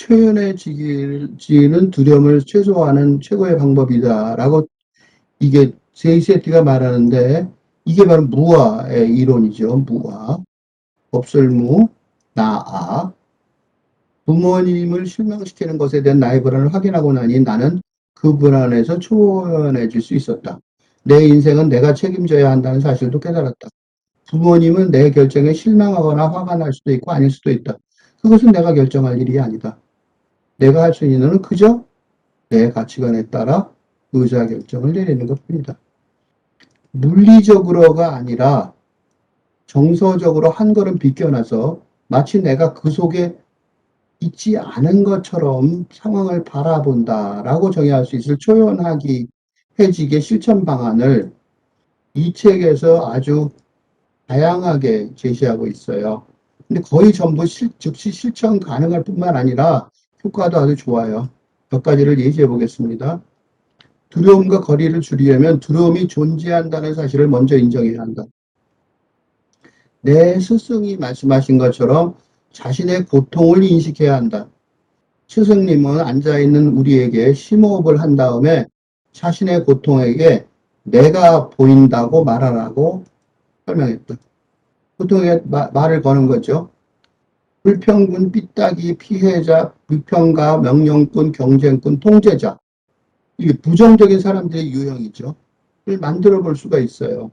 초연해지는 두려움을 최소화하는 최고의 방법이다라고 이게 제이세티가 말하는데 이게 바로 무아의 이론이죠. 무아. 법설무, 나아. 부모님을 실망시키는 것에 대한 나의 불안을 확인하고 나니 나는 그 불안에서 초연해질 수 있었다. 내 인생은 내가 책임져야 한다는 사실도 깨달았다. 부모님은 내 결정에 실망하거나 화가 날 수도 있고 아닐 수도 있다. 그것은 내가 결정할 일이 아니다. 내가 할 수 있는 는 그저 내 가치관에 따라 의사 결정을 내리는 것 뿐이다. 물리적으로가 아니라 정서적으로 한 걸음 비껴나서 마치 내가 그 속에 있지 않은 것처럼 상황을 바라본다라고 정의할 수 있을 초연하기 해지의 실천 방안을 이 책에서 아주 다양하게 제시하고 있어요. 근데 거의 전부 실, 즉시 실천 가능할 뿐만 아니라 효과도 아주 좋아요. 몇 가지를 예시해 보겠습니다. 두려움과 거리를 줄이려면 두려움이 존재한다는 사실을 먼저 인정해야 한다. 내 스승이 말씀하신 것처럼 자신의 고통을 인식해야 한다. 스승님은 앉아있는 우리에게 심호흡을 한 다음에 자신의 고통에게 내가 보인다고 말하라고 설명했다. 보통의 말을 거는 거죠. 불평군, 삐딱이, 피해자, 불평가, 명령꾼, 경쟁꾼, 통제자. 이게 부정적인 사람들의 유형이죠. 를 만들어 볼 수가 있어요.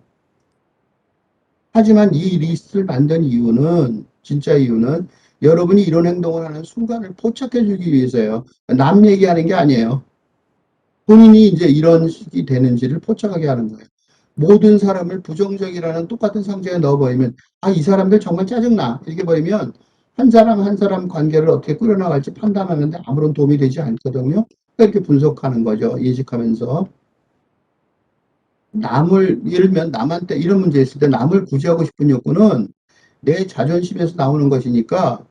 하지만 이 리스트를 만든 이유는, 진짜 이유는 여러분이 이런 행동을 하는 순간을 포착해 주기 위해서요. 남 얘기하는 게 아니에요. 본인이 이제 이런 식이 되는지를 포착하게 하는 거예요. 모든 사람을 부정적이라는 똑같은 상자에 넣어버리면, 아, 이 사람들 정말 짜증나. 이렇게 버리면, 한 사람 한 사람 관계를 어떻게 꾸려나갈지 판단하는데 아무런 도움이 되지 않거든요. 이렇게 분석하는 거죠. 인식하면서. 남을, 예를 들면 남한테 이런 문제 있을 때 남을 구제하고 싶은 욕구는 내 자존심에서 나오는 것이니까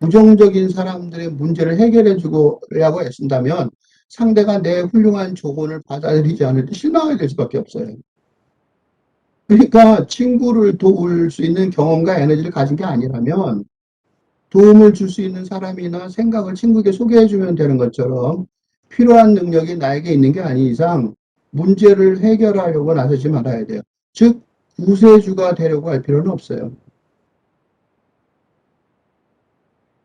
부정적인 사람들의 문제를 해결해 주고라고 애쓴다면 상대가 내 훌륭한 조언을 받아들이지 않을 때 실망하게 될 수밖에 없어요. 그러니까 친구를 도울 수 있는 경험과 에너지를 가진 게 아니라면 도움을 줄 수 있는 사람이나 생각을 친구에게 소개해 주면 되는 것처럼 필요한 능력이 나에게 있는 게 아닌 이상 문제를 해결하려고 나서지 말아야 돼요. 즉, 구세주가 되려고 할 필요는 없어요.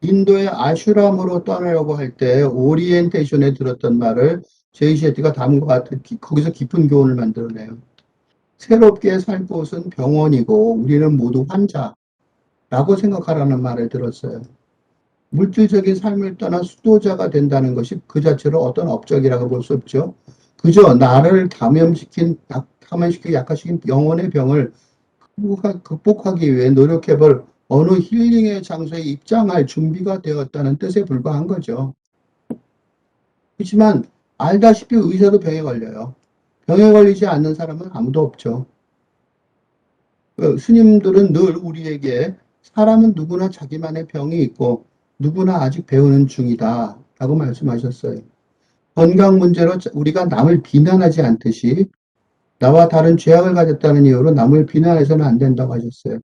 인도의 아슈람으로 떠나려고 할 때 오리엔테이션에 들었던 말을 제이셰티가 다음과 같은 거기서 깊은 교훈을 만들어내요. 새롭게 살 곳은 병원이고 우리는 모두 환자 라고 생각하라는 말을 들었어요. 물질적인 삶을 떠나 수도자가 된다는 것이 그 자체로 어떤 업적이라고 볼 수 없죠. 그저 나를 감염시킨, 감염시키고 약화시킨 영혼의 병을 극복하기 위해 노력해볼 어느 힐링의 장소에 입장할 준비가 되었다는 뜻에 불과한 거죠. 그렇지만 알다시피 의사도 병에 걸려요. 병에 걸리지 않는 사람은 아무도 없죠. 그 스님들은 늘 우리에게 사람은 누구나 자기만의 병이 있고 누구나 아직 배우는 중이다 라고 말씀하셨어요. 건강 문제로 우리가 남을 비난하지 않듯이 나와 다른 죄악을 가졌다는 이유로 남을 비난해서는 안 된다고 하셨어요.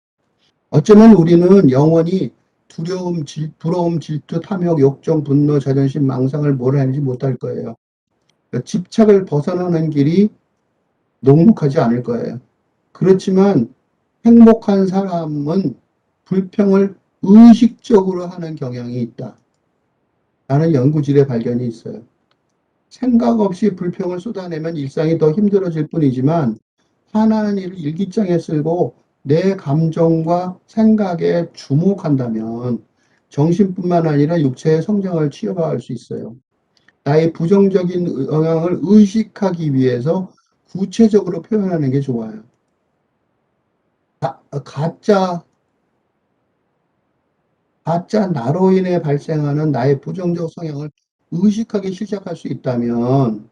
어쩌면 우리는 영원히 두려움, 질, 부러움, 질투, 탐욕, 욕정, 분노, 자존심, 망상을 몰아내지 못할 거예요. 그러니까 집착을 벗어나는 길이 녹록하지 않을 거예요. 그렇지만 행복한 사람은 불평을 의식적으로 하는 경향이 있다. 라는 연구질의 발견이 있어요. 생각 없이 불평을 쏟아내면 일상이 더 힘들어질 뿐이지만 화나는 일을 일기장에 쓰고 내 감정과 생각에 주목한다면 정신뿐만 아니라 육체의 성장을 치유할 수 있어요. 나의 부정적인 영향을 의식하기 위해서 구체적으로 표현하는 게 좋아요. 가, 가짜, 가짜 나로 인해 발생하는 나의 부정적 성향을 의식하기 시작할 수 있다면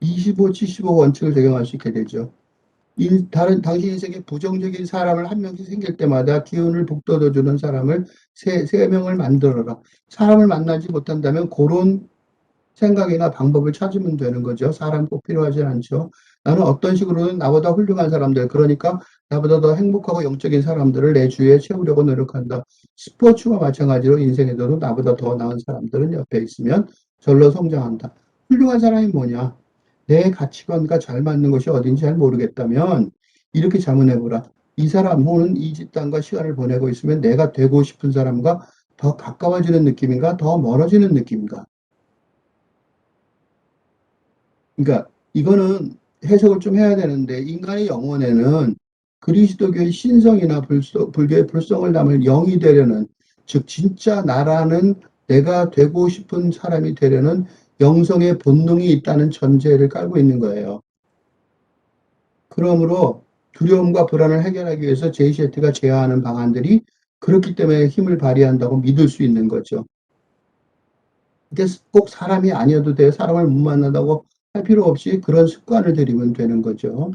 25, 75 원칙을 적용할 수 있게 되죠. 인, 다른 당신 인생에 부정적인 사람을 한 명씩 생길 때마다 기운을 북돋워주는 사람을 세, 세 명을 만들어라. 사람을 만나지 못한다면 그런 생각이나 방법을 찾으면 되는 거죠. 사람 꼭 필요하지 않죠. 나는 어떤 식으로는 나보다 훌륭한 사람들, 그러니까 나보다 더 행복하고 영적인 사람들을 내 주위에 채우려고 노력한다. 스포츠와 마찬가지로 인생에서도 나보다 더 나은 사람들은 옆에 있으면 절로 성장한다. 훌륭한 사람이 뭐냐? 내 가치관과 잘 맞는 것이 어딘지 잘 모르겠다면 이렇게 자문해보라. 이 사람 혹은 이 집단과 시간을 보내고 있으면 내가 되고 싶은 사람과 더 가까워지는 느낌인가? 더 멀어지는 느낌인가? 그러니까 이거는 해석을 좀 해야 되는데 인간의 영혼에는 그리스도교의 신성이나 불소, 불교의 불성을 담을 영이 되려는 즉 진짜 나라는 내가 되고 싶은 사람이 되려는 영성의 본능이 있다는 전제를 깔고 있는 거예요. 그러므로 두려움과 불안을 해결하기 위해서 제이셰트가 제안하는 방안들이 그렇기 때문에 힘을 발휘한다고 믿을 수 있는 거죠. 꼭 사람이 아니어도 돼. 사람을 못 만난다고 할 필요 없이 그런 습관을 들이면 되는 거죠.